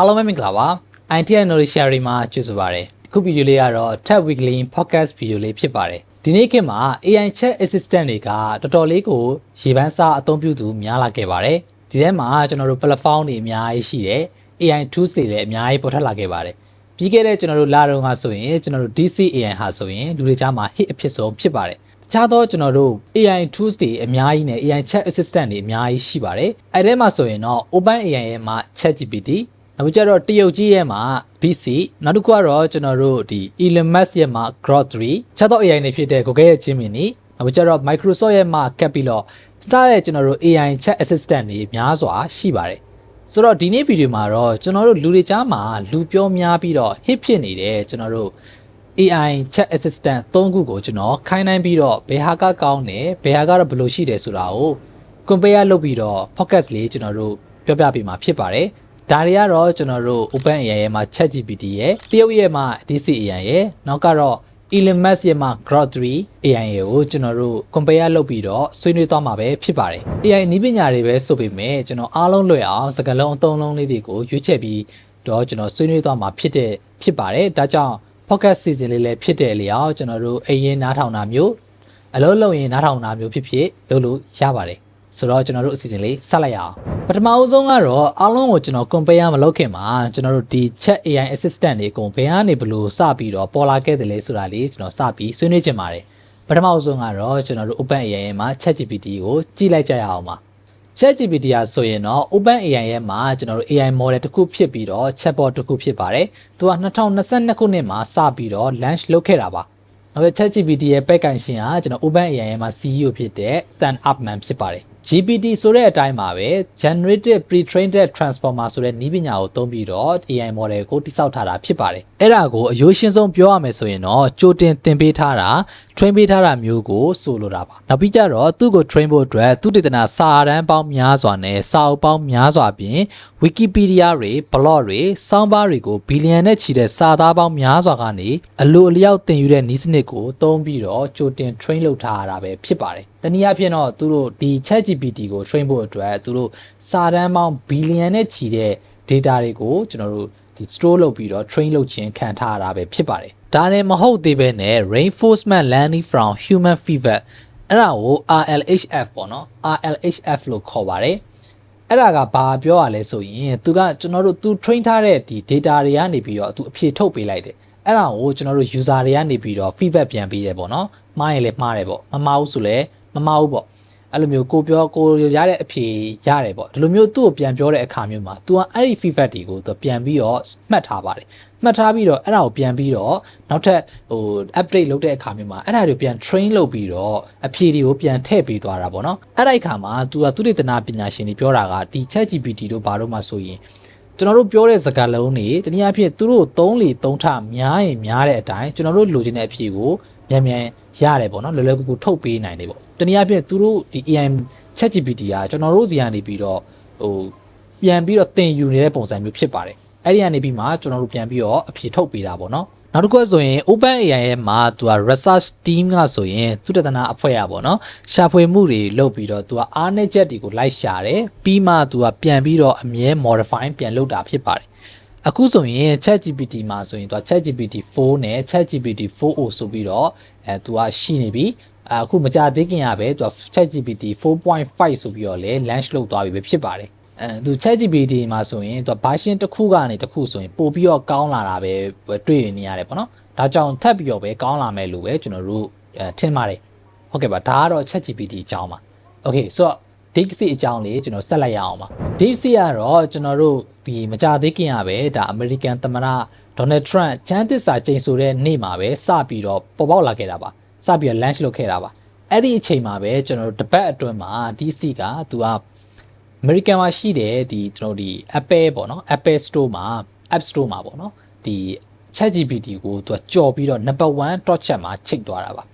အားလုံးပဲမင်္ဂလာပါ ITI Knowledge Sharing မှာကြိုဆိုပါရစေဒီခုဗီဒီယိုလေးကတော့ Tech Weekly Podcast ဗီဒီယိုလေးဖြစ်ပါတယ်ဒီနေ့ခေတ်မှာ AI Chat Assistant တွေကတော်တော်လေးကိုရေပန်းစားအသုံးပြုသူများလာခဲ့ပါတယ်ဒီထဲမှာကျွန်တော်တို့ platform တွေအများကြီးရှိတယ် AI tools တွေလည်းအများကြီးပေါ်ထွက်လာခဲ့ပါတယ်ပြီးခဲ့တဲ့ကျွန်တော်တို့လာတော့ကဆိုရင်ကျွန်တော်တို့ DC AI ဟာဆိုရင်လူတွေကြားမှာ hit အဖြစ်ဆုံးဖြစ်ပါတယ်တခြားသောကျွန်တော်တို့ AI tools တွေအများကြီးနဲ့ AI chat assistant တွေအများကြီးရှိပါတယ်အဲ့ထဲမှာဆိုရင်တော့ Open AI ရဲ့မှာ ChatGPT နောက်ကြတော့တရုတ်ကြီးရဲ့မှာ DC နောက်တစ်ခုကတော့ကျွန်တော်တို့ဒီ Elon Musk ရဲ့မှာ Grok 3ချက်တော့ AI တွေဖြစ်တဲ့ Google ရဲ့ချင်းမင်းနေနောက်ကြတော့ Microsoft ရဲ့မှာ ကပ်ပြီးတော့စတဲ့ကျွန်တော်တို့ AI chat assistant တွေများစွာရှိပါတယ်ဆိုတော့ဒီနေ့ဗီဒီယိုမှာတော့ကျွန်တော်တို့လူတွေကြားမှာလူပြောများပြီးတော့ hit ဖြစ်နေတဲ့ကျွန်တော်တို့ AI chat assistant ၃ခုကိုကျွန်တော်ခိုင်းနှိုင်းပြီးတော့ဘယ်ဟာကကောင်းတယ်ဘယ်ဟာကတော့ဘယ်လိုရှိတယ်ဆိုတာကို compare လုပ်ပြီးတော့ focus လေးကျွန်တော်တို့ပြောပြပေးမှာဖြစ်ပါတယ် ဒါတွေကတော့ကျွန်တော်တို့ Open AI ရဲ့မှာ ChatGPT ရဲ့တရုတ်ရဲ့မှာ DC AI ရဲ့နောက်ကတော့ Elon Musk ရဲ့မှာ Grok 3 AI ရဲ့ကိုကျွန်တော်တို့ compare လုပ်ပြီးတော့ဆွေးနွေးသွားမှာပဲဖြစ်ပါတယ် AI နည်းပညာတွေပဲဆိုပေမဲ့ကျွန်တော်အားလုံးလွယ်အောင်စကားလုံးအသုံးလုံးလေးတွေကိုရွေးချယ်ပြီးတော့ကျွန်တော်ဆွေးနွေးသွားမှာဖြစ်တဲ့ဖြစ်ပါတယ်ဒါကြောင့် podcast season လေးလည်းဖြစ်တဲ့လျောက်ကျွန်တော်တို့အရင်နားထောင်တာမျိုးအလုံးလုံးရင်နားထောင်တာမျိုးဖြစ်ဖြစ်လုပ်လို့ရပါတယ် ဆိုတော့ကျွန်တော်တို့အစီအစဉ်လေးဆက်လိုက်ရအောင်ပထမအဆုံးကတော့အားလုံးကိုကျွန်တော် compare မလုပ်ခင်မှာကျွန်တော်တို့ဒီ chat AI assistant တွေအကုန်ဘယ်ကနေဘလို့စပြီးတော့ပေါ်လာခဲ့တယ်လဲဆိုတာလေးကျွန်တော်စပြီးဆွေးနွေးချင်ပါတယ်ပထမအဆုံးကတော့ကျွန်တော်တို့ Open AI ရဲ့မှာ ChatGPT ကိုကြည့်လိုက်ကြရအောင်ပါ ChatGPT อ่ะဆိုရင်တော့ OpenAI ရဲ့မှာကျွန်တော်တို့ AI model တစ်ခုဖြစ်ပြီးတော့ chatbot တစ်ခုဖြစ်ပါတယ်။သူက2022ခုနှစ်မှာစပြီးတော့ launch လုပ်ခဲ့တာပါ။နောက် ChatGPT ရဲ့ပဲ့ကန်ရှင်ကကျွန်တော် OpenAI ရဲ့မှာ CEO ဖြစ်တဲ့ Sam Altman ဖြစ်ပါတယ်။ GPT ဆိုတဲ့အတိုင်းပါပဲ generative pre-trained transformer ဆိုတဲ့နည်းပညာကိုသုံးပြီးတော့ AI model ကိုတိစောက်ထားတာဖြစ်ပါတယ်။အဲ့ဒါကိုအရိုးရှင်းဆုံးပြောရမယ်ဆိုရင်တော့ကြိုတင်သင်ပေးထားတာ train ပေးထားတာမျိုးကိုဆိုလိုတာပါ။နောက်ပြီးကြတော့သူ့ကို train ဖို့အတွက်သူတေသနာစာတမ်းပေါင်းများစွာနဲ့စာအုပ်ပေါင်းများစွာပြင် Wikipedia တွေ blog တွေ soundbar တွေကိုဘီလီယံနဲ့ချီတဲ့စာသားပေါင်းများစွာကနေအလိုအလျောက်သင်ယူတဲ့နည်းစနစ်ကိုသုံးပြီးတော့ကြိုတင် train လုပ်ထားရတာပဲဖြစ်ပါတယ်။တနည်းအားဖြင့်တော့သူတို့ဒီ ChatGPT ကို train ဖို့အတွက်သူတို့စာတမ်းပေါင်းဘီလီယံနဲ့ချီတဲ့ data တွေကိုကျွန်တော်တို့ဒီ store လုပ်ပြီးတော့ train လုပ်ခြင်းခံထားရတာပဲဖြစ်ပါတယ်။ ဒါနဲ့မဟုတ်သေးပဲနဲ့ reinforcement learning from human feedback အဲ့ဒါကို RLHF ပေါ့နော် RLHF လို့ခေါ်ပါတယ်။အဲ့ဒါကဘာပြောရလဲဆိုရင်သူကကျွန်တော်တို့သူ train ထားတဲ့ဒီ data တွေကနေပြီးတော့သူအဖြေထုတ်ပေးလိုက်တယ်။အဲ့ဒါကိုကျွန်တော်တို့ user တွေကနေပြီးတော့ feedback ပြန်ပေးတယ်ပေါ့နော်။မှားရင်လည်းမှားတယ်ပေါ့။မမှားဘူးဆိုလည်းမမှားဘူးပေါ့။ အဲ့လိုမျိုးကိုပြောကိုရတဲ့အဖြေရတယ်ပေါ့ဒီလိုမျိုးသူ့ကိုပြန်ပြောတဲ့အခါမျိုးမှာ तू ကအဲ့ဒီ feedback တွေကိုသူပြန်ပြီးတော့မှတ်ထားပါတယ်မှတ်ထားပြီးတော့အဲ့ဒါကိုပြန်ပြီးတော့နောက်ထပ်ဟို update လုပ်တဲ့အခါမျိုးမှာအဲ့ဒါတွေပြန် train လုပ်ပြီးတော့အဖြေတွေကိုပြန်ထည့်ပေးသွားတာပေါ့နော်အဲ့ဒီအခါမှာ तू ကသူတေသနာပညာရှင်တွေပြောတာကဒီ ChatGPT တို့ဘာလို့မှဆိုရင်ကျွန်တော်တို့ပြောတဲ့စကားလုံးတွေတနည်းအားဖြင့်သူတို့သုံးလီသုံးထများရင်များတဲ့အတိုင်းကျွန်တော်တို့လိုချင်တဲ့အဖြေကိုမြန်မြန် ရတယ်ပေါ့နော်လွယ်လွယ်ကူကူထုတ်ပေးနိုင်တယ်ပေါ့တနည်းအားဖြင့်သူတို့ဒီ AI ChatGPT ကကျွန်တော်တို့စီကနေပြီးတော့ဟိုပြန်ပြီးတော့သင်ယူနေတဲ့ပုံစံမျိုးဖြစ်ပါတယ်အဲ့ဒီကနေပြီးမှကျွန်တော်တို့ပြန်ပြီးတော့အဖြေထုတ်ပေးတာပေါ့နော်နောက်တစ်ခုဆိုရင် OpenAI ရဲ့မှာသူက research team ကဆိုရင်သူတတနာအဖွဲ့ရပါတော့ရှာဖွေမှုတွေလုပ်ပြီးတော့သူကအားနည်းချက်တွေကိုလိုက်ရှာတယ်ပြီးမှသူကပြန်ပြီးတော့အမြဲ modify ပြန်လုပ်တာဖြစ်ပါတယ်အခုဆိုရင် ChatGPT မှာဆိုရင်သူက ChatGPT 4နဲ့ ChatGPT 4o ဆိုပြီးတော့ အဲသူကရှိနေပြီအခုမကြသေးခင်ကပဲသူက ChatGPT 4.5ဆိုပြီးတော့လေ launch လုပ်သွားပြီပဲဖြစ်ပါတယ်အဲသူ ChatGPT မှာဆိုရင်သူ version တစ်ခုကနေတစ်ခုဆိုရင်ပို့ပြီးတော့ကောင်းလာတာပဲတွေ့နေရတယ်ပေါ့နော်ဒါကြောင့်ထပ်ပြီးတော့ပဲကောင်းလာမယ်လို့ပဲကျွန်တော်တို့ထင်ပါတယ်ဟုတ်ကဲ့ပါဒါကတော့ ChatGPT အကြောင်းပါ okay ဆိုတော့ DeepSeek အကြောင်းလေးကျွန်တော်ဆက်လိုက်ရအောင်ပါ DeepSeek ကတော့ကျွန်တော်တို့ဒီမကြသေးခင်ကပဲဒါ American သမ္မတ Donald Trump ချမ်းသစ္စာကျိန်ဆိုတဲ့နေ့မှာပဲစပြီးတော့ပေါ်ပေါက်လာခဲ့တာပါစပြီးတော့ launch လုပ်ခဲ့တာပါအဲ့ဒီအချိန်မှာပဲကျွန်တော်တို့တပတ်အတွင်းမှာ DC ကသူက American မှာရှိတဲ့ဒီကျွန်တော်ဒီ Apple ပေါ့နော် Apple Store မှာ App Store မှာပေါ့နော်ဒီ ChatGPT ကိုသူကကြော်ပြီးတော့ number 1 top chat မှာချိန်သွားတာပါ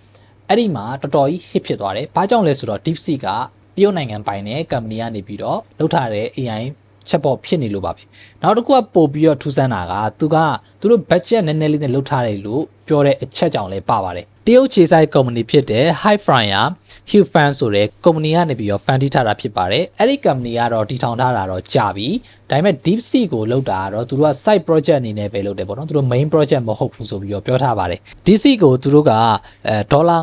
အဲ့ဒီမှာတော်တော်ကြီး hit ဖြစ်သွားတယ်ဘာကြောင့်လဲဆိုတော့ DeepSeek ကတရုတ်နိုင်ငံပိုင်တဲ့ company ကနေပြီးတော့လုပ်ထားတဲ့ AI chatbot ဖြစ်နေလို့ပါပဲနောက်တစ်ခုကပို့ပြီးတော့ထူးဆန်းတာကသူကသူတို့ budget နည်းနည်းလေးနဲ့လုပ်ထားတယ်လို့ပြောတဲ့အချက်ကြောင့်လည်းပါပါတယ်တရုတ်ခြေဆိုင်ကုမ္ပဏီဖြစ်တဲ့ High Flyer Hufan ဆိုတဲ့ကုမ္ပဏီကနေပြီးတော့ fund တီးထားတာဖြစ်ပါတယ်အဲ့ဒီကုမ္ပဏီကတော့တည်ထောင်ထားတာတော့ကြာပြီဒါပေမဲ့ DeepSeek ကိုလုပ်တာကတော့သူတို့က side project အနေနဲ့ပဲလုပ်တယ်ပေါ့နော်သူတို့ main project မဟုတ်ဘူးဆိုပြီးတော့ပြောထားပါတယ် DeepSeek ကိုသူတို့ကအဲဒေါ်လာ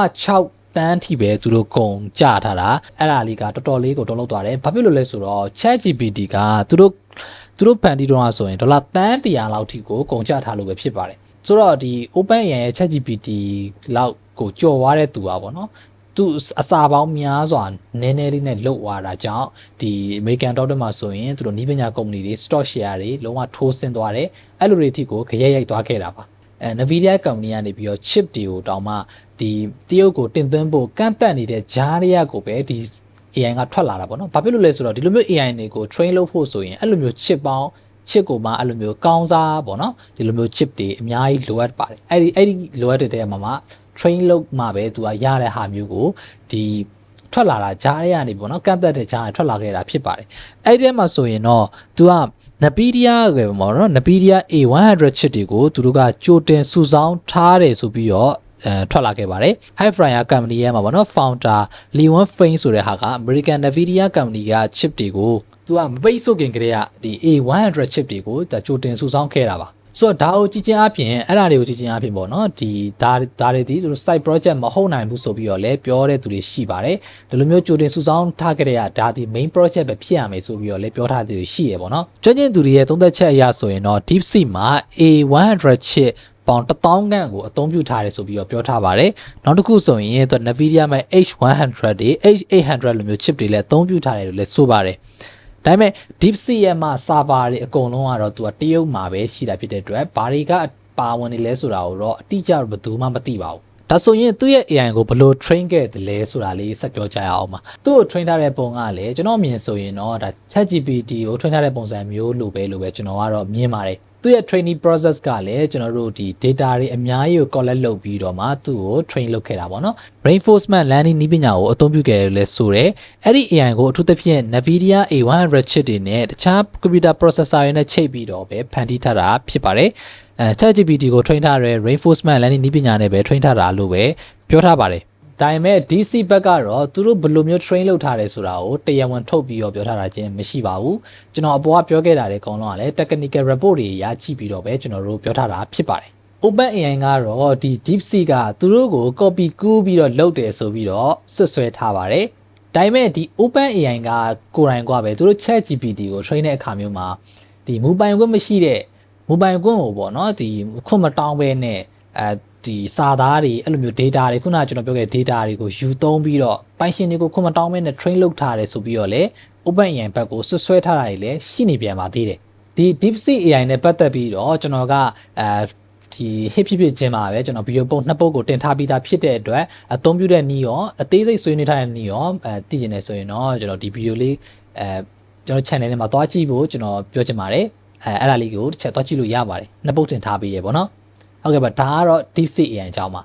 9.6 တန်းထိပဲသူတို့ကုန်ကြထားတာအဲ့ဒါလေးကတော်တော်လေးကိုတုံးလောက်သွားတယ်ဘာဖြစ်လို့လဲဆိုတော့ ChatGPT ကသူတို့သူတို့ဖန်တီးတော့ဆိုရင်ဒေါ်လာတန်း100လောက်ထိကိုကုန်ကြထားလို့ပဲဖြစ်ပါတယ်ဆိုတော့ဒီ OpenAI ရဲ့ ChatGPT လောက်ကိုကြော်သွားတဲ့သူပါပေါ့နော်သူအစာပေါင်းများစွာနည်းနည်းလေးနဲ့လုတ်သွားတာကြောင့်ဒီ American Dollar မှာဆိုရင်သူတို့နီးပညာကုမ္ပဏီတွေ stock share တွေလုံးဝထိုးဆင်းသွားတယ်အဲ့လိုတွေအထိကိုခရက်ရိုက်သွားခဲ့တာပါ အဲ Nvidia ကုမ္ပဏီကနေပြီးတော့ chip တွေကိုတောင်မှဒီတရုတ်ကိုတင်သွင်းဖို့ကန့်တက်နေတဲ့ဂျားတွေကကိုပဲဒီ AI ကထွက်လာတာပေါ့နော်။ဘာဖြစ်လို့လဲဆိုတော့ဒီလိုမျိုး AI တွေကို train လုပ်ဖို့ဆိုရင်အဲ့လိုမျိုး chip ပေါင်း chip ကိုမှအဲ့လိုမျိုးကောင်းစားပေါ့နော်။ဒီလိုမျိုး chip တွေအများကြီးလိုအပ်ပါတယ်။အဲ့ဒီအဲ့ဒီလိုအပ်တဲ့တဲမှာမှ train လုပ်မှပဲသူကရတဲ့ဟာမျိုးကိုဒီထွက်လာတာကြားရကနေပေါ့နော်ကန့်သက်တဲ့ကြားရထွက်လာခဲ့တာဖြစ်ပါတယ်။အဲ့ဒီထဲမှာဆိုရင်တော့သူက Nvidia ပဲပေါ့နော် Nvidia A100 chip တွေကိုသူတို့ကကြိုတင်စုဆောင်းထားတယ်ဆိုပြီးတော့အဲထွက်လာခဲ့ပါတယ် High Flyer company ရဲ့မှာပေါ့နော် founder Leon Fein ဆိုတဲ့ဟာက American Nvidia company က chip တွေကိုသူကမပိတ်ဆို့ခင်ကလေးကဒီ A100 chip တွေကိုဒါကြိုတင်စုဆောင်းခဲ့တာပါ ဆိုတော့ဒါကိုကြည့်ချင်းအပြင်အဲ့ဒါတွေကိုကြည့်ချင်းအပြင်ပေါ့နော်ဒီဒါဒါတွေဒီဆိုတော့ site project မဟုတ်နိုင်ဘူးဆိုပြီးတော့လည်းပြောတဲ့သူတွေရှိပါတယ်ဒီလိုမျိုးကြိုတင်စုဆောင်းထားကြတဲ့ကဒါဒီ main project ပဲဖြစ်ရမယ်ဆိုပြီးတော့လည်းပြောထားတဲ့သူတွေရှိရပေါ့နော်ကျွမ်းကျင်သူတွေရဲ့သုံးသက်ချက်အရဆိုရင်တော့ DeepSeek မှာ A100 chip ပေါင်1000ခန့်ကိုအသုံးပြုထားတယ်ဆိုပြီးတော့ပြောထားပါတယ်။နောက်တစ်ခုဆိုရင်သူ Nvidia မှာ H100 တွေ H800 လိုမျိုး chip တွေလည်းအသုံးပြုထားတယ်လို့လည်းဆိုပါတယ်။ ဒါပေမဲ့ DeepSeek ရဲ့မှာ server တွေအကုန်လုံးကတော့သူကတရုတ်မှာပဲရှိတာဖြစ်တဲ့အတွက်ဘာတွေကပါဝင်နေလဲဆိုတာကိုတော့အတိအကျဘယ်သူမှမသိပါဘူး။ဒါဆိုရင်သူ့ရဲ့ AI ကိုဘယ်လို train ခဲ့တယ်လဲဆိုတာလေးဆက်ပြောကြရအောင်ပါ။သူ့ကို train ထားတဲ့ပုံကလည်းကျွန်တော်အမြင်ဆိုရင်တော့ဒါ ChatGPT ကို train ထားတဲ့ပုံစံမျိုးလိုပဲလို့ပဲကျွန်တော်ကတော့မြင်ပါတယ်။ သူ့ရဲ့ training process ကလည်းကျွန်တော်တို့ဒီ data တွေအများကြီးကို collect လုပ်ပြီးတော့မှသူ့ကို train လုပ်ခဲ့တာပေါ့နော် reinforcement learning နည်းပညာကိုအသုံးပြုခဲ့တယ်လဲဆိုရဲအဲ့ဒီ AI ကိုအထူးသဖြင့် Nvidia A100 chip တွေနဲ့တခြား computer processor တွေနဲ့ချိတ်ပြီးတော့ပဲဖန်တီးထားတာဖြစ်ပါတယ်အဲ ChatGPT ကို train ထားတဲ့ reinforcement learning နည်းပညာနဲ့ပဲ train ထားတာလို့ပဲပြောထားပါတယ် ဒါပေမဲ့ DC ဘက်ကတော့သူတို့ဘယ်လိုမျိုး train လုပ်ထားတယ်ဆိုတာကိုတရားဝင်ထုတ်ပြီးတော့ပြောထားတာချင်းမရှိပါဘူးကျွန်တော်အပေါ်ကပြောခဲ့တာတွေအကုန်လုံးကလည်း technical report တွေရကြည့်ပြီးတော့ပဲကျွန်တော်တို့ပြောထားတာဖြစ်ပါတယ် OpenAI ကတော့ဒီ DeepSeek ကသူတို့ကို copy ကူးပြီးတော့လုပ်တယ်ဆိုပြီးတော့ဆွတ်ဆွဲထားပါတယ်ဒါပေမဲ့ဒီ OpenAI ကကိုယ်တိုင်ကပဲသူတို့ ChatGPT ကို train တဲ့အခါမျိုးမှာဒီမူပိုင်ခွင့်မရှိတဲ့မူပိုင်ခွင့်ကိုပေါ့နော်ဒီခွင့်မတောင်းဘဲနဲ့အဲ ဒီစာသားတွေအဲ့လိုမျိုး data တွေခုနကကျွန်တော်ပြောခဲ့ data တွေကိုယူသုံးပြီးတော့ပိုင်ရှင်တွေကိုခွင့်မတောင်းဘဲနဲ့ train လုပ်ထားတယ်ဆိုပြီးတော့လေ OpenAI ဘက်ကိုဆွဆွဲထားတာတွေလည်းရှိနေပြန်ပါသေးတယ်ဒီ DeepSeek AI နဲ့ပတ်သက်ပြီးတော့ကျွန်တော်ကအဲဒီ hit ဖြစ်ဖြစ်ချင်းပါပဲကျွန်တော်ဗီဒီယိုပုံနှစ်ပုတ်ကိုတင်ထားပြီးသားဖြစ်တဲ့အတွက်အသုံးပြုတဲ့နည်းရောအသေးစိတ်ဆွေးနွေးထားတဲ့နည်းရောအဲသိကျင်နေဆိုရင်တော့ကျွန်တော်ဒီဗီဒီယိုလေးအဲကျွန်တော် channel ထဲမှာသွားကြည့်ဖို့ကျွန်တော်ပြောချင်ပါတယ်အဲအဲ့ဒါလေးကိုတစ်ချက်သွားကြည့်လို့ရပါတယ်နှစ်ပုတ်တင်ထားပြီးရေပေါ့နော် ဟုတ်ကဲ့ပါဒါကတော့ DeepSeek AI အကြောင်းပါ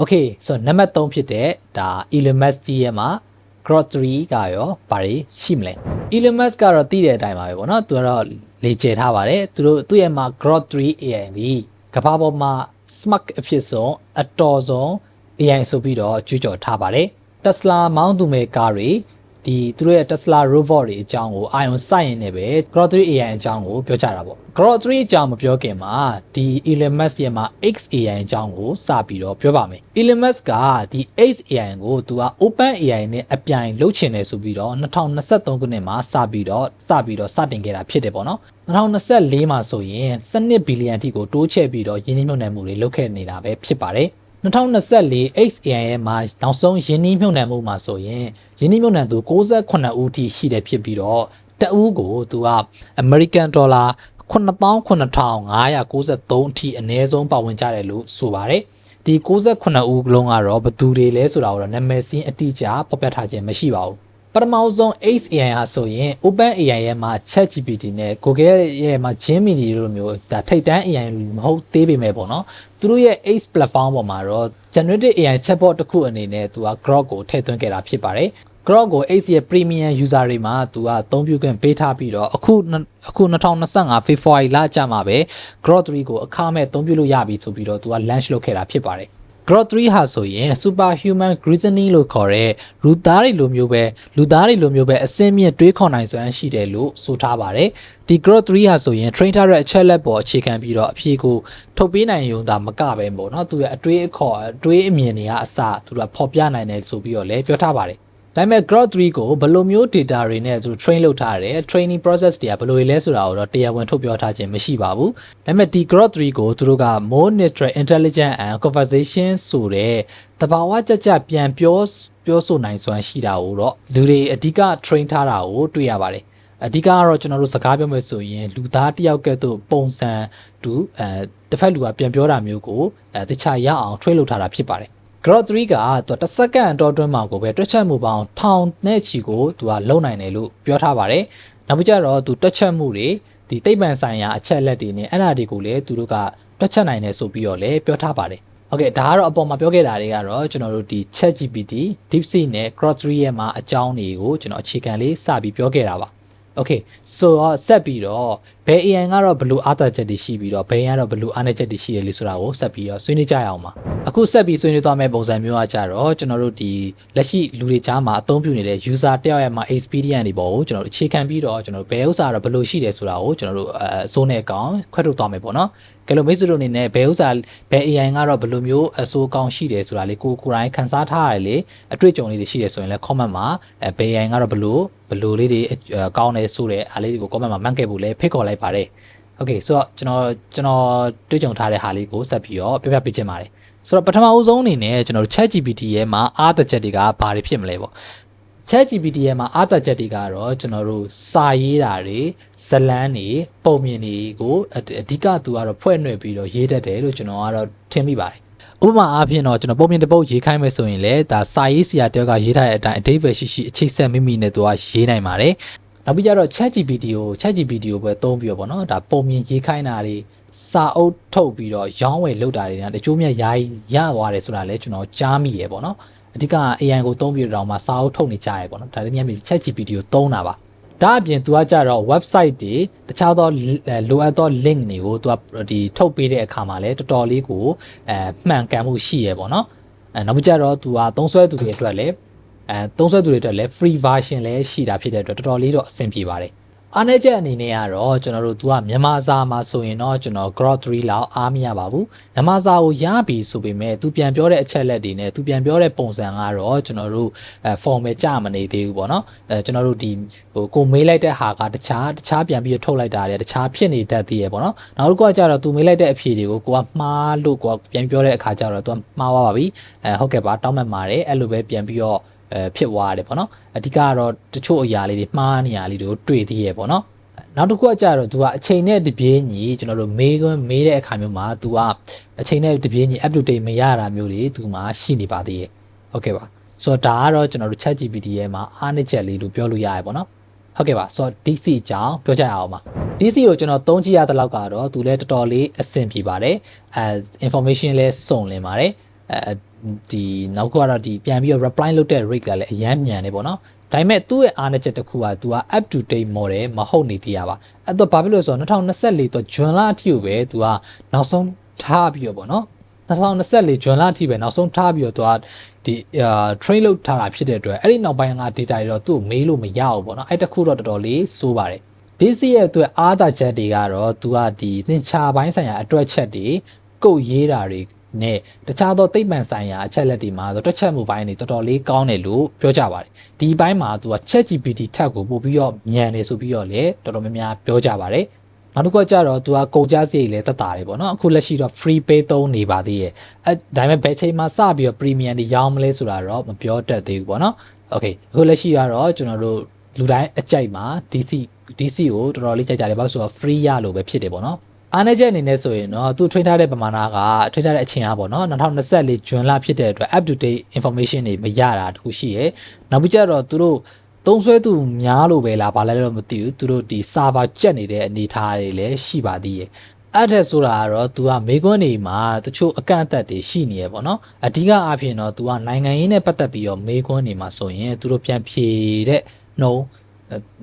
Okay so နံပါတ်3ဖြစ်တဲ့ဒါ Elon Musk ကြီးရဲ့မှာ Grok 3ကရောဘာတွေရှိမလဲ Elon Musk ကတော့သိတဲ့အတိုင်းပါပဲပေါ့နော်သူကတော့လေ့ကျက်ထားပါတယ်သူတို့သူ့ရဲ့မှာ Grok 3 AI ဒီကမ္ဘာပေါ်မှာ smart အဖြစ်ဆုံးအတော်ဆုံး AI ဆိုပြီးတော့ကြွကြော်ထားပါတယ် Tesla မောင်းသူမဲ့ကားတွေ ဒီသူတို့ရဲ့ Tesla robot တွေအကြောင်းကိုအာယုံစိုက်ရင်းနဲ့ပဲ Grok 3 AI အကြောင်းကိုပြောကြတာပေါ့ Grok 3အကြောင်းမပြောခင်မှာဒီ Elon Musk ရဲ့မှာ XAI အကြောင်းကိုစပြီးတော့ပြောပါမယ် Elon Musk ကဒီ XAI ကိုသူက Open AI နဲ့အပြိုင်လုပ်ချင်တယ်ဆိုပြီးတော့2023ခုနှစ်မှာစပြီးတော့စပြီးတော့စတင်ခဲ့တာဖြစ်တယ်ပေါ့နော်2024မှာဆိုရင်12ဘီလီယံအထိကိုတိုးချဲ့ပြီးတော့ယင်းနှိမ့်မြုပ်နှံမှုတွေလုပ်ခဲ့နေတာပဲဖြစ်ပါတယ် 2024 XAI ရဲ့မှာနောက်ဆုံးယင်းနှိမ့်မြုပ်နှံမှုမှာဆိုရင်ယင်းနှိမ့်မြုပ်နှံသူ68ဦးထိရှိတယ်ဖြစ်ပြီးတော့တအူးကိုသူက American Dollar 89,593အထိအနည်းဆုံးပါဝင်ကြတယ်လို့ဆိုပါတယ်ဒီ68ဦးလုံးကတော့ဘသူတွေလဲဆိုတာကိုတော့နာမည်စင်းအတိအကျဖော်ပြထားခြင်းမရှိပါဘူး ပထမဆုံး XAI ဟာဆိုရင် OpenAI ရဲ့မှာ ChatGPT နဲ့ Google ရဲ့မှာ Gemini လိုမျိုးဒါထိပ်တန်း AI မဟုတ်သေးပေမဲ့ပေါ့နော်သူတို့ရဲ့ X platform ပေါ်မှာတော့ generative AI chatbot တစ်ခုအနေနဲ့သူက Grok ကိုထည့်သွင်းခဲ့တာဖြစ်ပါတယ် Grok ကို X ရဲ့ premium user တွေမှာသူကအသုံးပြုခွင့်ပေးထားပြီးတော့အခုအခု2025 February လကြာမှာပဲ Grok 3ကိုအခမဲ့အသုံးပြုလို့ရပြီဆိုပြီးတော့သူက launch လုပ်ခဲ့တာဖြစ်ပါတယ် Growth 3ဟာဆိုရင် superhuman reasoning လို့ခေါ်တဲ့လူသားတွေလိုမျိုးပဲလူသားတွေလိုမျိုးပဲအစင်းမြင့်တွေးခေါ်နိုင်စွမ်းရှိတယ်လို့ဆိုထားပါတယ်ဒီ Growth 3ဟာဆိုရင် train ထားတဲ့အချက်လက်ပေါ်အခြေခံပြီးတော့အဖြေကိုထုတ်ပေးနိုင်ရုံသာမကပဲပေါ့နော်သူရဲ့အတွေးအခေါ်အတွေးအမြင်တွေကအစသူကဖော်ပြနိုင်တယ်ဆိုပြီးတော့လည်းပြောထားပါတယ် ဒါပေမဲ့ growth 3ကိုဘယ်လိုမျိုး data တွေနဲ့သူ train လုပ်ထားတယ် training process တွေကဘယ်လိုလဲဆိုတာကိုတော့တရားဝင်ထုတ်ပြောထားခြင်းမရှိပါဘူးဒါပေမဲ့ဒီ growth 3ကိုသူတို့က more natural intelligent and conversation ဆိုတဲ့တဘာဝကြကြပြန်ပြောပြောဆိုနိုင်စွမ်းရှိတာကိုတော့လူတွေအဓိက train ထားတာကိုတွေ့ရပါတယ်အဓိကကတော့ကျွန်တော်တို့စကားပြောမယ်ဆိုရင်လူသားတစ်ယောက်ကဲ့သို့ပုံစံတူအဲတစ်ဖက်လူကပြန်ပြောတာမျိုးကိုအဲတခြားရအောင် train လုပ်ထားတာဖြစ်ပါတယ် Growth 3ကသူတစ်စက္ကန့်တော့အတွင်းမှာကိုပဲတွက်ချက်မှုပေါင်းထောင်နဲ့ချီကိုသူကလုံနိုင်တယ်လို့ပြောထားပါတယ်။နောက်ပြီးကြတော့သူတွက်ချက်မှုတွေဒီသိပ္ပံဆိုင်ရာအချက်လက်တွေနဲ့အဲ့ဒါတွေကိုလည်းသူတို့ကတွက်ချက်နိုင်တယ်ဆိုပြီးတော့လည်းပြောထားပါတယ်။ Okay ဒါကတော့အပေါ်မှာပြောခဲ့တာတွေကတော့ကျွန်တော်တို့ဒီ ChatGPT, DeepSeek နဲ့ Grok 3ရဲ့မှာအကြောင်းတွေကိုကျွန်တော်အခြေခံလေးစပြီးပြောခဲ့တာပါ။ Okay ဆိုတော့ဆက်ပြီးတော့ ဘယ် AI ကတော့ဘယ်လိုအားသာချက်တွေရှိပြီးတော့ဘယ် AI ကတော့ဘယ်လိုအားနည်းချက်တွေရှိတယ်လို့ဆိုတာကိုဆက်ပြီးတော့ဆွေးနွေးကြရအောင်ပါအခုဆက်ပြီးဆွေးနွေးသွားမယ့်ပုံစံမျိုးကကြတော့ကျွန်တော်တို့ဒီလက်ရှိလူတွေကြားမှာအသုံးပြုနေတဲ့ user တယောက်ရဲ့မှာ experience တွေပေါ့ကိုကျွန်တော်တို့အခြေခံပြီးတော့ကျွန်တော်တို့ဘယ်ဥစ္စာတော့ဘယ်လိုရှိတယ်ဆိုတာကိုကျွန်တော်တို့အစိုးနဲ့အကောင်ခွဲထုတ်သွားမယ်ပေါ့နော်ကဲလို့မိတ်ဆွေတို့အနေနဲ့ဘယ်ဥစ္စာဘယ် AI ကတော့ဘယ်လိုမျိုးအစိုးကောင်းရှိတယ်ဆိုတာလေးကိုကိုယ်တိုင်ခန်းစားထားရတယ်လေအတွေ့အကြုံလေးတွေရှိတယ်ဆိုရင်လည်း comment မှာအဲဘယ် AI ကတော့ဘယ်လိုဘယ်လိုလေးတွေကောင်းတယ်ဆိုတဲ့အားလေးတွေကို comment မှာမှတ်ခဲ့ဖို့လည်းဖိတ်ခေါ်လိုပါတယ်โอเคဆိုတော့ကျွန်တော်ကျွန်တော်တွေ့ကြုံထားတဲ့ဟာလေးကိုဆက်ပြီးတော့ပြပြပေးချင်ပါတယ်ဆိုတော့ပထမအဆုံးအနေနဲ့ကျွန်တော်တို့ ChatGPT ရဲ့မှာအားတချက်တွေကဘာတွေဖြစ်မလဲပေါ့ ChatGPT ရဲ့မှာအားတချက်တွေကတော့ကျွန်တော်တို့စာရေးတာတွေဇလန်းတွေပုံမြင်တွေကိုအဓိကသူကတော့ဖွဲ့နှွယ်ပြီးတော့ရေးတတ်တယ်လို့ကျွန်တော်ကတော့ထင်မိပါတယ်ဥပမာအားဖြင့်တော့ကျွန်တော်ပုံမြင်တစ်ပုတ်ရေးခိုင်းမယ်ဆိုရင်လည်းဒါစာရေးဆရာတယောက်ကရေးထားတဲ့အတိုင်းအတိတ်ပဲရှိရှိအချိတ်ဆက်မိမိနဲ့သူကရေးနိုင်ပါတယ် နောက်ပြီးကြတော့ ChatGPT ကို ChatGPT ကိုပဲသုံးပြီးတော့ဗောနော်ဒါပုံမြင်ရေးခိုင်းတာတွေစာအုပ်ထုတ်ပြီးတော့ရောင်းဝယ်လုပ်တာတွေနဲ့တချို့မြတ်ယာယီရသွားတယ်ဆိုတာလည်းကျွန်တော်ကြားမိရပေါ့နော်အဓိက AI ကိုသုံးပြီးတော့မှစာအုပ်ထုတ်နေကြရပေါ့နော်ဒါလည်းညမြ ChatGPT ကိုသုံးတာပါဒါအပြင်သူကကြတော့ website တွေတခြားသောလိုအပ်သော link တွေကိုသူကဒီထုတ်ပေးတဲ့အခါမှာလည်းတော်တော်လေးကိုအဲမှန်ကန်မှုရှိရပေါ့နော်အဲနောက်ပြီးကြတော့သူကသုံးစွဲသူတွေအတွက်လည်း အဲသုံးစွဲသူတွေအတွက်လည်း free version လည်းရှိတာဖြစ်တဲ့အတွက်တော်တော်လေးတော့အဆင်ပြေပါတယ်အားနည်းချက်အနေနဲ့ကတော့ကျွန်တော်တို့သူကမြန်မာစာမှာဆိုရင်တော့ကျွန်တော် growth 3လောက်အားမရပါဘူးမြန်မာစာကိုရပြီဆိုပေမဲ့သူပြန်ပြောတဲ့အချက်လက်တွေနဲ့သူပြန်ပြောတဲ့ပုံစံကတော့ကျွန်တော်တို့အဲ formal ကြမနေသေးဘူးပေါ့နော်အဲကျွန်တော်တို့ဒီဟိုကိုမေးလိုက်တဲ့ဟာကတခြားတခြားပြန်ပြီးထုတ်လိုက်တာတွေတခြားဖြစ်နေတတ်သေးရပေါ့နော်နောက်တစ်ခုကကြတော့သူမေးလိုက်တဲ့အဖြေတွေကိုကိုကမှားလို့ကိုကပြန်ပြောတဲ့အခါကျတော့သူကမှားသွားပါပြီအဲဟုတ်ကဲ့ပါတောင်းမှတ်ပါတယ်အဲ့လိုပဲပြန်ပြီးတော့ အဲဖြစ်သွားတယ်ပေါ့နော်အဓိကကတော့တချို့အရာလေးတွေမှားနေရလေးတွေကိုတွေ့သေးရပေါ့နော်နောက်တစ်ခုကကြတော့ तू ကအချိန်နဲ့တပြေးညီကျွန်တော်တို့မေးခွန်းမေးတဲ့အခါမျိုးမှာ तू ကအချိန်နဲ့တပြေးညီ up to date မရတာမျိုးတွေ तू မှာရှိနေပါသေးရဲ့ဟုတ်ကဲ့ပါဆိုတော့ဒါကတော့ကျွန်တော်တို့ chat GPT ရဲ့မှာအားနည်းချက်လေးလို့ပြောလို့ရရပေါ့နော်ဟုတ်ကဲ့ပါဆိုတော့ DC အကြောင်းပြောကြရအောင်ပါ DC ကိုကျွန်တော်သုံးကြည့်ရတဲ့လောက်ကတော့သူလည်းတော်တော်လေးအဆင်ပြေပါတယ်အဲ information လဲစုံလင်ပါတယ်အဲ ဒီနောက်ကတော့ဒီပြန်ပြီးတော့ reply လုပ်တဲ့ rate ကလည်းအရမ်းမြန်နေပေါ့နော်ဒါပေမဲ့သူ့ရဲ့အားနည်းချက်တစ်ခုက तू က up to date model မဟုတ်နေသေးရပါအဲ့တော့ဘာဖြစ်လို့ဆိုတော့2024တော့ဂျွန်လအထိကိုပဲ तू ကနောက်ဆုံးထားပြီးတော့ပေါ့နော်2024ဂျွန်လအထိပဲနောက်ဆုံးထားပြီးတော့ तू ကဒီအာ train လုပ်ထားတာဖြစ်တဲ့အတွက်အဲ့ဒီနောက်ပိုင်းက data တွေတော့သူ့ကိုမေးလို့မရဘူးပေါ့နော်အဲ့တခုတော့တော်တော်လေးစိုးပါတယ် DC ရဲ့အတွက်အားသာချက်တွေကတော့ तू ကဒီသင်္ချာပိုင်းဆိုင်ရာအတွက်ချက်တွေကုတ်ရေးတာတွေ နဲ့တခြားသောသိပ္ပံဆိုင်ရာအချက်လက်တွေမှာဆိုတွက်ချက်မှုပိုင်းတွေတော်တော်လေးကောင်းတယ်လို့ပြောကြပါတယ်ဒီဘိုင်းမှာသူက ChatGPT ထက်ကိုပို့ပြီးတော့မြန်တယ်ဆိုပြီးတော့လည်းတော်တော်များများပြောကြပါတယ်နောက်တစ်ခုကကြတော့သူကကုန်ကြစရိတ်လည်းတက်တာတယ်ပေါ့နော်အခုလက်ရှိတော့ free pay သုံးနေပါသေးရဲ့အဲဒါပေမဲ့ဘယ်ချိန်မှာစပြီးတော့ premium တွေရောင်းမလဲဆိုတာတော့မပြောတတ်သေးဘူးပေါ့နော် okay အခုလက်ရှိကတော့ကျွန်တော်တို့လူတိုင်းအကြိုက်မှာ DC DC ကိုတော်တော်လေးကြိုက်ကြတယ်ဘာလို့ဆိုတော့ free ရလို့ပဲဖြစ်တယ်ပေါ့နော် အားနည်းချက်အနေနဲ့ဆိုရင်တော့သူထွေးထားတဲ့ပမာဏကထွေးထားတဲ့အချိန်အားပေါ့နော်2024ဇွန်လဖြစ်တဲ့အတွက် up to date information တွေမရတာတခုရှိရယ်နောက်ပြီးကျတော့သူတို့သုံးဆွဲသူများလို့ပဲလားဘာလဲတော့မသိဘူးသူတို့ဒီ server ကျက်နေတဲ့အနေအထားတွေလည်းရှိပါသေးရဲ့အဲ့ဒါဆိုတာကတော့ तू ကမေကွန်းနေမှာတချို့အကန့်အသတ်တွေရှိနေရပေါ့နော်အဓိကအားဖြင့်တော့ तू ကနိုင်ငံရေးနဲ့ပတ်သက်ပြီးတော့မေကွန်းနေမှာဆိုရင်သူတို့ပြန်ဖြေတဲ့နှုံ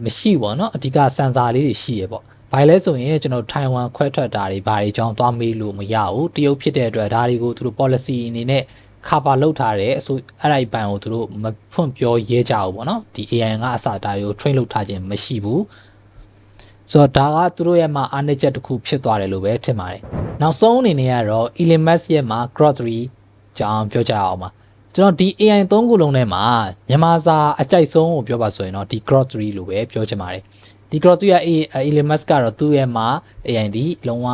မရှိပေါ့နော်အဓိကစံစာလေးတွေရှိရပေါ့ ဘာလဲဆိုရင်ကျွန်တော်ထိုင်ဝမ်ခွဲထွက်တာတွေဘာတွေကြောင့်သွားမေးလို့မရဘူးတရုတ်ဖြစ်တဲ့အတွက်ဒါတွေကိုသူတို့ policy အနေနဲ့ cover လုပ်ထားတဲ့အဆိုအဲ့ဒီဘန်ကိုသူတို့မဖွင့်ပြောရဲကြဘူးပေါ့နော်ဒီ AI ကအစတာတွေကို train လုပ်ထားခြင်းမရှိဘူးဆိုတော့ဒါကသူတို့ရဲ့မှာအားနည်းချက်တစ်ခုဖြစ်သွားတယ်လို့ပဲထင်ပါတယ်နောက်ဆုံးအနေနဲ့ကတော့ Elon Musk ရဲ့မှာ growth 3ကြောင်းပြောကြအောင်ပါကျွန်တော်ဒီ AI 3ခုလုံးထဲမှာမြန်မာစာအကြိုက်ဆုံးကိုပြောပါဆိုရင်တော့ဒီ growth 3လို့ပဲပြောချင်ပါတယ် ဒီ growth 3ရဲ့ Elon Musk ကတော့သူ့ရဲ့မှာ AI ဒီလုံးဝ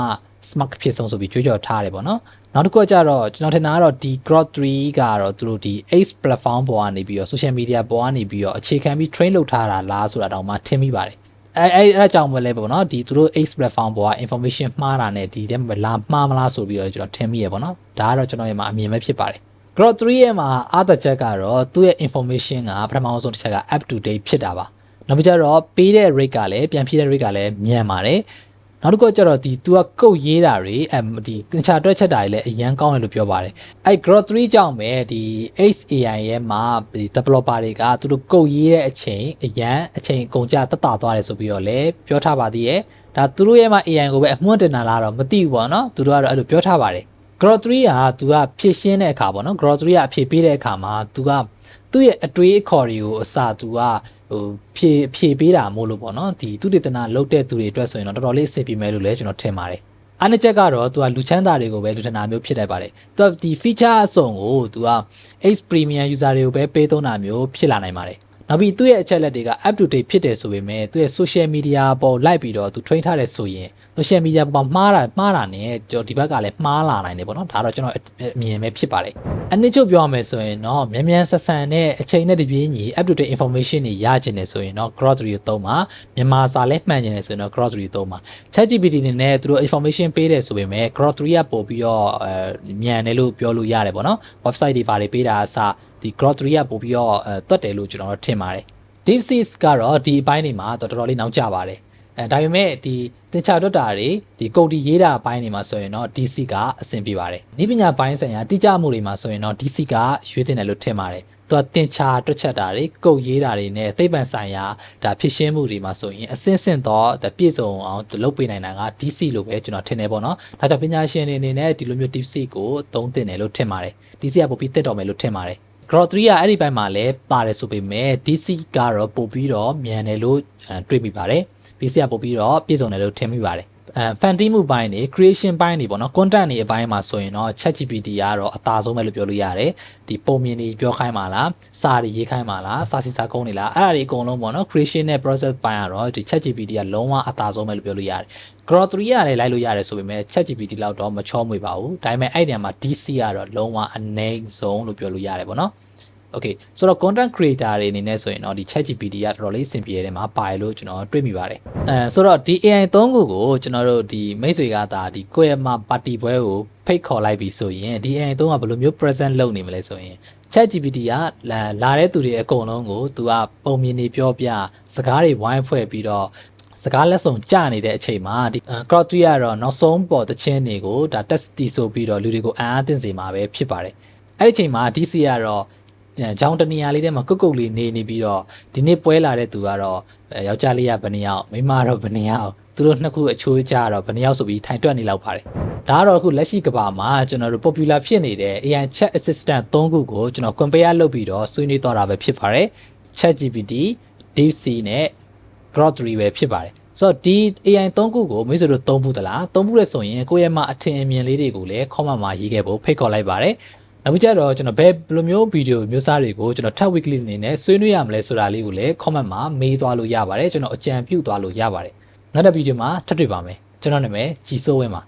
smart ဖြစ်ဆုံးဆိုပြီးကြွေးကြော်ထားတယ်ပေါ့နော်နောက်တစ်ခုကကြတော့ကျွန်တော်ထင်တာကတော့ဒီ growth 3ကတော့သူတို့ဒီ Ace platform ပေါ်ကနေပြီးတော့ social media ပေါ်ကနေပြီးတော့အခြေခံပြီး train လုပ်ထားတာလားဆိုတာတောင်မှထင်မိပါတယ်အဲအဲအဲအကြောင်းပဲလဲပေါ့နော်ဒီသူတို့ Ace platform ပေါ်က information မှားတာနဲ့ဒီထဲမှာလာမှားမလားဆိုပြီးတော့ကျွန်တော်ထင်မိရပေါ့နော်ဒါကတော့ကျွန်တော်ရဲ့မှာအမြင်ပဲဖြစ်ပါတယ် growth 3ရဲ့မှာအားသက်ချက်ကတော့သူ့ရဲ့ information ကပထမဆုံးတစ်ချက်က up to date ဖြစ်တာပါ နောက်ပြီးကြတော့ပေးတဲ့ rate ကလည်းပြန်ဖြည့်တဲ့ rate ကလည်းမြန်ပါတယ်နောက်တစ်ခုကကျတော့ဒီ तू ကကုတ်ရေးတာတွေအဲဒီကင်ချာတွက်ချက်တာတွေလည်းအရန်ကောင်းတယ်လို့ပြောပါတယ်အဲ growth 3ကြောင့်ပဲဒီ HAI ရဲ့မှာဒီ developer တွေကသူတို့ကုတ်ရေးတဲ့အချိန်အရန်အချိန်ကုန်ကြတက်တာသွားတယ်ဆိုပြီးတော့လည်းပြောထားပါသေးရဲ့ဒါသူတို့ရဲ့မှာ AI ကိုပဲအမွှတ်တင်တာလားတော့မသိဘူးပေါ့နော်သူတို့ကတော့အဲ့လိုပြောထားပါတယ် growth 3က तू ကဖြည့်ရှင်းတဲ့အခါပေါ့နော် growth 3ကအဖြည့်ပေးတဲ့အခါမှာ तू ကသူ့ရဲ့အတွေးအခေါ်တွေကိုအစာ तू က ဟိုဖြည့်ဖြည့်ပေးတာမို့လို့ပေါ့နော်ဒီသူတေသနာလုတ်တဲ့သူတွေအတွက်ဆိုရင်တော့တော်တော်လေးအဆင်ပြေမယ်လို့လည်းကျွန်တော်ထင်ပါတယ်အားနည်းချက်ကတော့သူကလူချမ်းသာတွေကိုပဲလူထနာမျိုးဖြစ်တတ်ပါတယ်သူကဒီ feature အစုံကိုသူက Ace Premium user တွေကိုပဲပေးသုံးတာမျိုးဖြစ်လာနိုင်ပါတယ်နောက်ပြီးသူ့ရဲ့အချက်လက်တွေက up to date ဖြစ်တယ်ဆိုပေမဲ့သူ့ရဲ့ social media ပေါ်လိုက်ပြီးတော့သူ train ထားတယ်ဆိုရင် social media ပေါ်မှားတာမှားတာနဲ့ကျွန်တော်ဒီဘက်ကလည်းမှားလာနိုင်တယ်ပေါ့နော်ဒါတော့ကျွန်တော်အမြင်ပဲဖြစ်ပါတယ်အနည်းချုပ်ပြောရမယ်ဆိုရင်တော့မြန်မြန်ဆက်ဆန်နဲ့အချိန်နဲ့တပြေးညီ up to date information တွေရကျင်တယ်ဆိုရင်တော့ grocery ကိုသုံးပါမြန်မာစာလည်းမှန်ကျင်တယ်ဆိုရင်တော့ grocery ကိုသုံးပါ ChatGPT နေနဲ့သူတို့ information ပေးတယ်ဆိုပေမဲ့ grocery ကပို့ပြီးတော့အဲမြန်တယ်လို့ပြောလို့ရတယ်ပေါ့နော် website တွေဘာတွေပေးတာအစားဒီ grocery ကပို့ပြီးတော့အဲတွတ်တယ်လို့ကျွန်တော်တို့ထင်ပါတယ် DeepSeek ကတော့ဒီအပိုင်းတွေမှာတော်တော်လေးနောက်ကျပါတယ်အဲဒါပေမဲ့ဒီ သင်္ချာတွတ်တာတွေဒီကုတ်တီရေးတာအပိုင်းတွေမှာဆိုရင်တော့ DC ကအဆင်ပြေပါတယ်။ဤပညာပိုင်းဆိုင်ရာတိကျမှုတွေမှာဆိုရင်တော့ DC ကရွေးတင်တယ်လို့ထင်ပါတယ်။သူကသင်္ချာတွက်ချက်တာတွေကုတ်ရေးတာတွေနဲ့သိပ္ပံဆိုင်ရာဒါဖြစ်ရှင်းမှုတွေမှာဆိုရင်အစင်းစင်တော့ပြည့်စုံအောင်လုပ်ပေးနိုင်တာက DC လို့ပဲကျွန်တော်ထင်တယ်ပေါ့နော်။ဒါကြောင့်ပညာရှင်တွေအနေနဲ့ဒီလိုမျိုး DC ကိုသုံးသင့်တယ်လို့ထင်ပါတယ်။ DC ကပိုပြီးတက်တော်မယ်လို့ထင်ပါတယ်။ Grow 3ကအဲ့ဒီဘက်မှာလည်းပါတယ်ဆိုပေမဲ့ DC ကတော့ပို့ပြီးတော့မြန်တယ်လို့တွေးမိပါတယ်။ PC ကပို့ပြီးတော့ပြည့်စုံတယ်လို့ထင်မိပါတယ်အဲ fantasy မှုပိုင်းတွေ creation ပိုင်းတွေပေါ့နော် content တွေအပိုင်းမှာဆိုရင်တော့ ChatGPT ကတော့အသာဆုံးပဲလို့ပြောလို့ရတယ်ဒီပုံမြင်တွေပြောခိုင်းပါလားစာတွေရေးခိုင်းပါလားစာစီစာကုန်းတွေလားအဲ့ဒါတွေအကုန်လုံးပေါ့နော် creation နဲ့ process ပိုင်းကတော့ဒီ ChatGPT ကလုံးဝအသာဆုံးပဲလို့ပြောလို့ရတယ် Grow 3ကလည်းလိုက်လို့ရတယ်ဆိုပေမဲ့ ChatGPT လောက်တော့မချောမွေပါဘူးဒါပေမဲ့အဲ့ဒီမှာ DC ကတော့လုံးဝအနည်းဆုံးလို့ပြောလို့ရတယ်ပေါ့နော် Okay ဆိုတော့ content creator တွေအနေနဲ့ဆိုရင်တော့ဒီ ChatGPT ကတော်တော်လေးအဆင်ပြေတဲ့မှာပါတယ်လို့ကျွန်တော်တွေးမိပါတယ်အဲဆိုတော့ဒီ AI 3ခုကိုကျွန်တော်တို့ဒီမိတ်ဆွေကဒါဒီကိုယ့်ရဲ့မှာပါတီပွဲကိုဖိတ်ခေါ်လိုက်ပြီဆိုရင်ဒီ AI 3ကဘယ်လိုမျိုး present လုပ်နေမလဲဆိုရင် ChatGPT ကလာလာတဲ့သူတွေအကုန်လုံးကိုသူကပုံမြင်နေပြောပြစကားတွေဝိုင်းဖွဲ့ပြီးတော့စကားလက်ဆောင်ကြနေတဲ့အချိန်မှာဒီ crowd 3ကတော့နောက်ဆုံးပေါ်တခြင်းတွေကိုဒါ test တီဆိုပြီးတော့လူတွေကိုအံ့အားသင့်စေမှာပဲဖြစ်ပါတယ်အဲ့ဒီအချိန်မှာ DC ကတော့ ကြောင်းတနေရာလေးထဲမှာကုတ်ကုတ်လေးနေနေပြီးတော့ဒီနေ့ပွဲလာတဲ့သူကတော့ယောက်ျားလေးကဘယ်နှယောက်မိန်းမကတော့ဘယ်နှယောက်သူတို့နှစ်ခုအချိုးကြတော့ဘယ်နှယောက်ဆိုပြီးထိုင်တွက်နေလောက်ပါတယ်ဒါကတော့အခုလက်ရှိကဘာမှာကျွန်တော်တို့ popular ဖြစ်နေတဲ့ AI chat assistant ၃ခုကိုကျွန်တော် compare လုပ်ပြီးတော့ဆွေးနွေးတော့တာပဲဖြစ်ပါတယ် ChatGPT DeepSeek နဲ့ Grok 3 ပဲဖြစ်ပါတယ်ဆိုတော့ဒီ AI 3ခုကိုမိတ်ဆွေတို့သုံးဘူးသလားသုံးဘူးလဲဆိုရင်ကိုယ့်ရဲ့မှာအထင်အမြင်လေးတွေကိုလည်း comment မှာရေးခဲ့ဖို့ဖိတ်ခေါ်လိုက်ပါတယ် နောက်ပြီးကြတော့ကျွန်တော်ဘယ်လိုမျိုးဗီဒီယိုမျိုးစားတွေကိုကျွန်တော် Tech Weekly အနေနဲ့ဆွေးနွေးရမလဲဆိုတာလေးကိုလည်း comment မှာမေးသွားလို့ရပါတယ်ကျွန်တော်အကြံပြုသွားလို့ရပါတယ်နောက်တဲ့ဗီဒီယိုမှာထပ်တွေ့ပါမယ်ကျွန်တော်နာမည်ကြီးစိုးဝင်းပါ